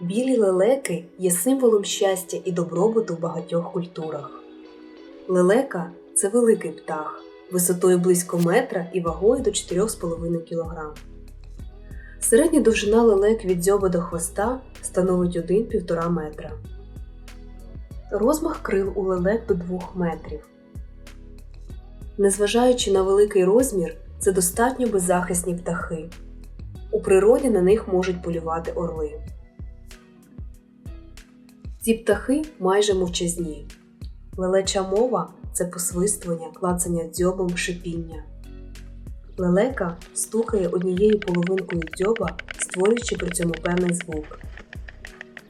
Білі лелеки є символом щастя і добробуту в багатьох культурах. Лелека це великий птах, висотою близько метра і вагою до 4,5 кг. Середня довжина лелек від дзьоба до хвоста становить 1-1,5 метра. Розмах крил у лелек до 2 метрів. Незважаючи на великий розмір, це достатньо беззахисні птахи. У природі на них можуть полювати орли. Ці птахи майже мовчазні. Лелеча мова це посвистування, клацання дзьобом, шипіння. Лелека стукає однією половинкою дзьоба, створюючи при цьому певний звук.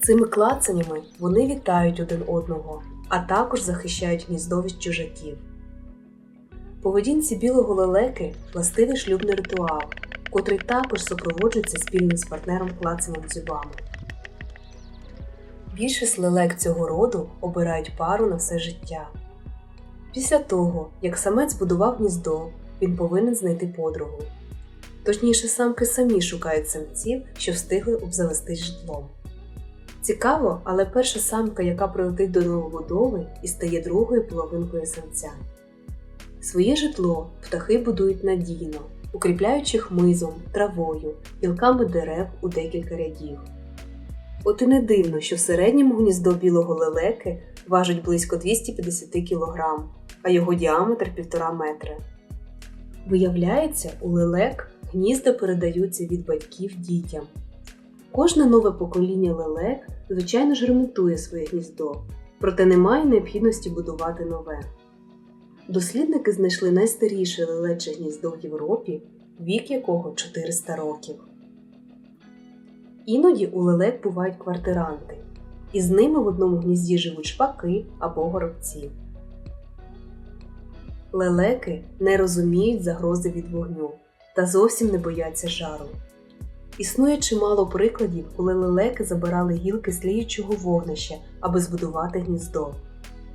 Цими клацаннями вони вітають один одного, а також захищають гніздо від чужаків. Поведінці білого лелеки властивий шлюбний ритуал, котрий також супроводжується спільним з партнером клацанням дзюбами. Більшість лелек цього роду обирають пару на все життя. Після того, як самець будував гніздо, він повинен знайти подругу. Точніше, самки самі шукають самців, що встигли обзавестись житлом. Цікаво, але перша самка, яка прилетить до новобудови і стає другою половинкою самця. Своє житло птахи будують надійно, укріпляючи хмизом, травою, гілками дерев у декілька рядів. От і не дивно, що в середньому гніздо білого лелеки важить близько 250 кг, а його діаметр 1,5 метра. Виявляється, у лелек гнізда передаються від батьків дітям. Кожне нове покоління лелек, звичайно ж, ремонтує своє гніздо, проте немає необхідності будувати нове. Дослідники знайшли найстаріше лелече гніздо в Європі, вік якого 400 років. Іноді у лелек бувають квартиранти, і з ними в одному гнізді живуть шпаки або горобці. Лелеки не розуміють загрози від вогню та зовсім не бояться жару. Існує чимало прикладів, коли лелеки забирали гілки з тліючого вогнища, аби збудувати гніздо.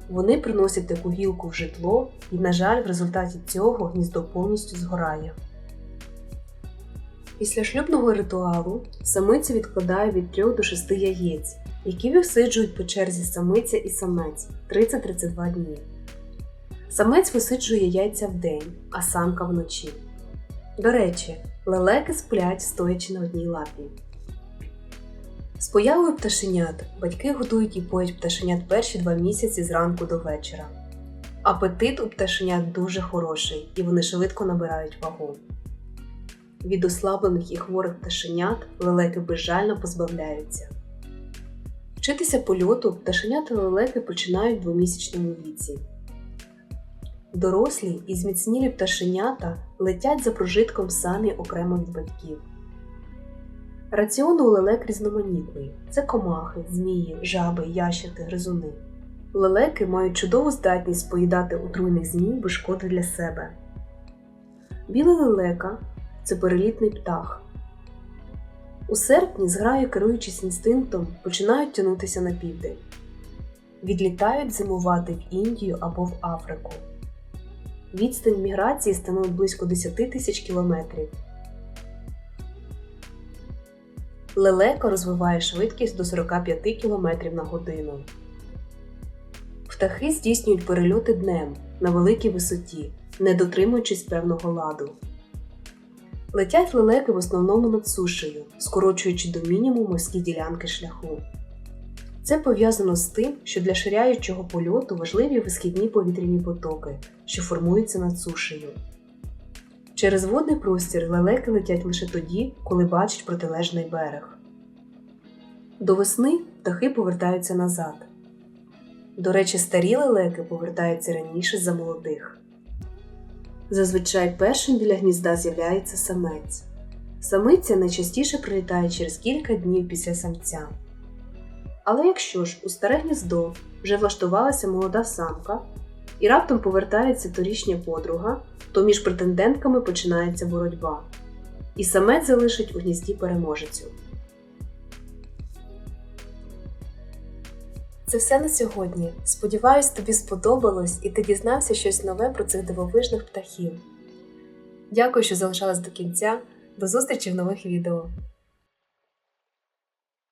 Вони приносять таку гілку в житло, і, на жаль, в результаті цього гніздо повністю згорає. Після шлюбного ритуалу самиця відкладає від 3 до 6 яєць, які висиджують по черзі самиця і самець 30-32 дні. Самець висиджує яйця вдень, а самка вночі. До речі, лелеки сплять, стоячи на одній лапі. З появою пташенят батьки готують і поють пташенят перші два місяці зранку до вечора. Апетит у пташенят дуже хороший і вони швидко набирають вагу. Від ослаблених і хворих пташенят лелеки безжально позбавляються. Вчитися польоту пташенята лелеки починають в двомісячному віці. Дорослі і зміцнілі пташенята летять за прожитком самі окремо від батьків. Раціон у лелек різноманітний це комахи, змії, жаби, ящерки, гризуни. Лелеки мають чудову здатність поїдати отруйних змій без шкоди для себе. Біла лелека це перелітний птах. У серпні зграї, керуючись інстинктом, починають тягнутися на південь. Відлітають зимувати в Індію або в Африку. Відстань міграції становить близько 10 тисяч кілометрів. Лелека розвиває швидкість до 45 км на годину. Птахи здійснюють перельоти днем на великій висоті, не дотримуючись певного ладу. Летять лелеки в основному над сушею, скорочуючи до мінімуму морські ділянки шляху. Це пов'язано з тим, що для ширяючого польоту важливі висхідні повітряні потоки, що формуються над сушею. Через водний простір лелеки летять лише тоді, коли бачать протилежний берег. До весни птахи повертаються назад. До речі, старі лелеки повертаються раніше за молодих. Зазвичай першим біля гнізда з'являється самець. Самиця найчастіше прилітає через кілька днів після самця. Але якщо ж у старе гніздо вже влаштувалася молода самка і раптом повертається торішня подруга, то між претендентками починається боротьба, і самець залишить у гнізді переможецю. Це все на сьогодні. Сподіваюсь, тобі сподобалось і ти дізнався щось нове про цих дивовижних птахів. Дякую, що залишалась до кінця. До зустрічі в нових відео!